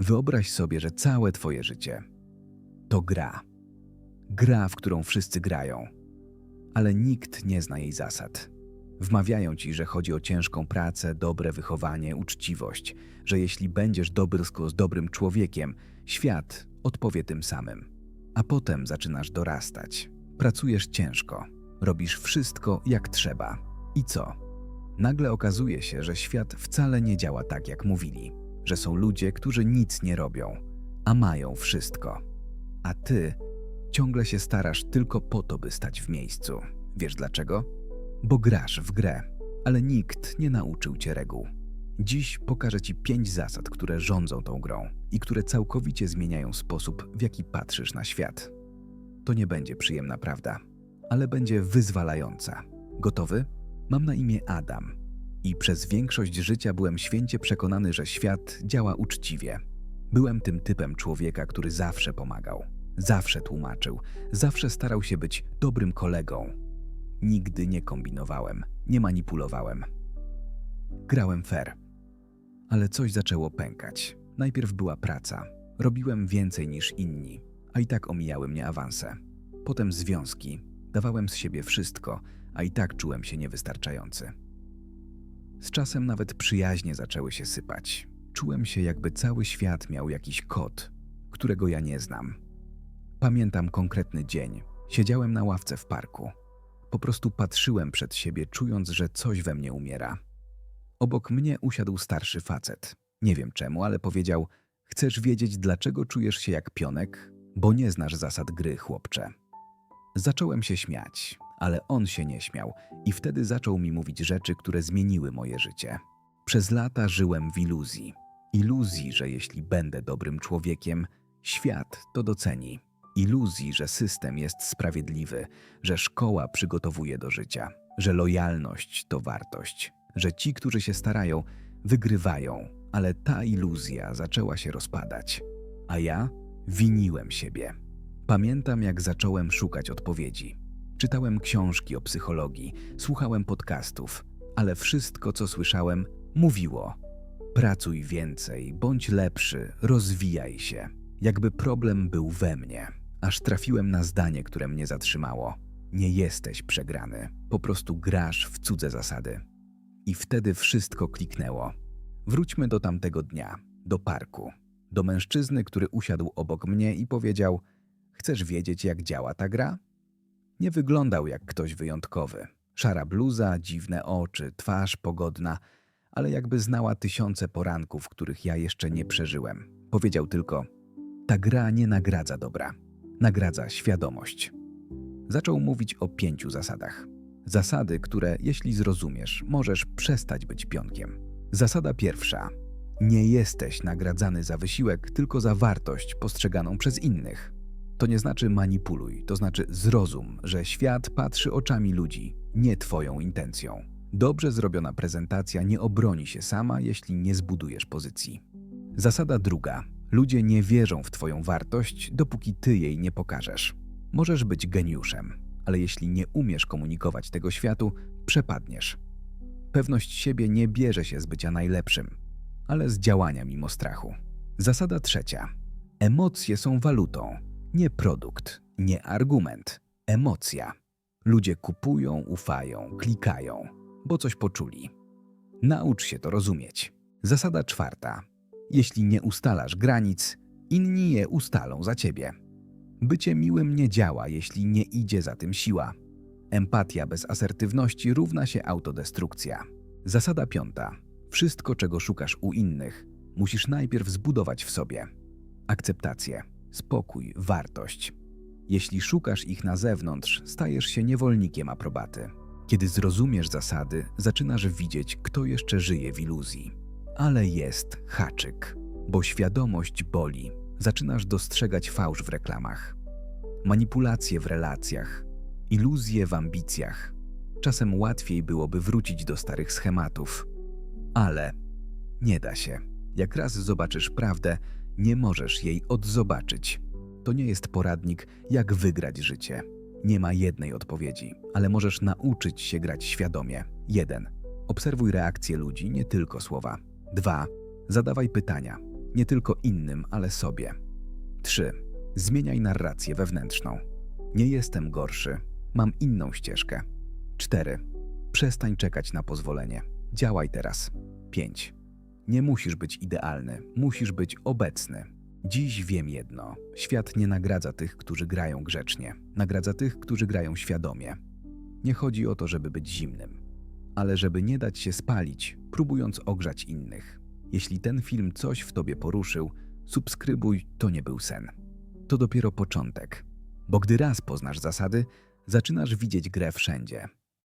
Wyobraź sobie, że całe twoje życie to gra. Gra, w którą wszyscy grają, ale nikt nie zna jej zasad. Wmawiają ci, że chodzi o ciężką pracę, dobre wychowanie, uczciwość, że jeśli będziesz dobrsko z dobrym człowiekiem, świat odpowie tym samym. A potem zaczynasz dorastać. Pracujesz ciężko, robisz wszystko jak trzeba. I co? Nagle okazuje się, że świat wcale nie działa tak, jak mówili, że są ludzie, którzy nic nie robią, a mają wszystko. A ty ciągle się starasz tylko po to, by stać w miejscu. Wiesz dlaczego? Bo grasz w grę, ale nikt nie nauczył cię reguł. Dziś pokażę ci pięć zasad, które rządzą tą grą i które całkowicie zmieniają sposób, w jaki patrzysz na świat. To nie będzie przyjemna prawda, ale będzie wyzwalająca. Gotowy? Mam na imię Adam i przez większość życia byłem święcie przekonany, że świat działa uczciwie. Byłem tym typem człowieka, który zawsze pomagał, zawsze tłumaczył, zawsze starał się być dobrym kolegą. Nigdy nie kombinowałem, nie manipulowałem. Grałem fair. Ale coś zaczęło pękać. Najpierw była praca. Robiłem więcej niż inni, a i tak omijały mnie awanse. Potem związki. Dawałem z siebie wszystko, a i tak czułem się niewystarczający. Z czasem nawet przyjaźnie zaczęły się sypać. Czułem się, jakby cały świat miał jakiś kod, którego ja nie znam. Pamiętam konkretny dzień. Siedziałem na ławce w parku. Po prostu patrzyłem przed siebie, czując, że coś we mnie umiera. Obok mnie usiadł starszy facet. Nie wiem czemu, ale powiedział: Chcesz wiedzieć, dlaczego czujesz się jak pionek? Bo nie znasz zasad gry, chłopcze. Zacząłem się śmiać, ale on się nie śmiał i wtedy zaczął mi mówić rzeczy, które zmieniły moje życie. Przez lata żyłem w iluzji. Iluzji, że jeśli będę dobrym człowiekiem, świat to doceni. Iluzji, że system jest sprawiedliwy, że szkoła przygotowuje do życia, że lojalność to wartość, że ci, którzy się starają, wygrywają, ale ta iluzja zaczęła się rozpadać. A ja winiłem siebie. Pamiętam, jak zacząłem szukać odpowiedzi. Czytałem książki o psychologii, słuchałem podcastów, ale wszystko, co słyszałem, mówiło: pracuj więcej, bądź lepszy, rozwijaj się. Jakby problem był we mnie, aż trafiłem na zdanie, które mnie zatrzymało: Nie jesteś przegrany, po prostu grasz w cudze zasady. I wtedy wszystko kliknęło. Wróćmy do tamtego dnia, do parku, do mężczyzny, który usiadł obok mnie i powiedział: Chcesz wiedzieć, jak działa ta gra? Nie wyglądał jak ktoś wyjątkowy. Szara bluza, dziwne oczy, twarz pogodna, ale jakby znała tysiące poranków, których ja jeszcze nie przeżyłem. Powiedział tylko: Ta gra nie nagradza dobra, nagradza świadomość. Zaczął mówić o pięciu zasadach. Zasady, które, jeśli zrozumiesz, możesz przestać być pionkiem. Zasada pierwsza. Nie jesteś nagradzany za wysiłek, tylko za wartość postrzeganą przez innych. To nie znaczy manipuluj, to znaczy zrozum, że świat patrzy oczami ludzi, nie Twoją intencją. Dobrze zrobiona prezentacja nie obroni się sama, jeśli nie zbudujesz pozycji. Zasada druga. Ludzie nie wierzą w Twoją wartość, dopóki Ty jej nie pokażesz. Możesz być geniuszem, ale jeśli nie umiesz komunikować tego światu, przepadniesz. Pewność siebie nie bierze się z bycia najlepszym, ale z działania mimo strachu. Zasada trzecia. Emocje są walutą, nie produkt, nie argument, emocja. Ludzie kupują, ufają, klikają, bo coś poczuli. Naucz się to rozumieć. Zasada czwarta. Jeśli nie ustalasz granic, inni je ustalą za ciebie. Bycie miłym nie działa, jeśli nie idzie za tym siła. Empatia bez asertywności równa się autodestrukcja. Zasada piąta. Wszystko, czego szukasz u innych, musisz najpierw zbudować w sobie. Akceptację, spokój, wartość. Jeśli szukasz ich na zewnątrz, stajesz się niewolnikiem aprobaty. Kiedy zrozumiesz zasady, zaczynasz widzieć, kto jeszcze żyje w iluzji. Ale jest haczyk, bo świadomość boli. Zaczynasz dostrzegać fałsz w reklamach, manipulacje w relacjach, iluzje w ambicjach. Czasem łatwiej byłoby wrócić do starych schematów, ale nie da się. Jak raz zobaczysz prawdę, nie możesz jej odzobaczyć. To nie jest poradnik, jak wygrać życie. Nie ma jednej odpowiedzi, ale możesz nauczyć się grać świadomie. 1. Obserwuj reakcje ludzi, nie tylko słowa. 2. Zadawaj pytania. Nie tylko innym, ale sobie. 3. Zmieniaj narrację wewnętrzną. Nie jestem gorszy, mam inną ścieżkę. 4. Przestań czekać na pozwolenie. Działaj teraz. 5. Nie musisz być idealny, musisz być obecny. Dziś wiem jedno: świat nie nagradza tych, którzy grają grzecznie, nagradza tych, którzy grają świadomie. Nie chodzi o to, żeby być zimnym, ale żeby nie dać się spalić, próbując ogrzać innych. Jeśli ten film coś w tobie poruszył, subskrybuj, to nie był sen. To dopiero początek, bo gdy raz poznasz zasady, zaczynasz widzieć grę wszędzie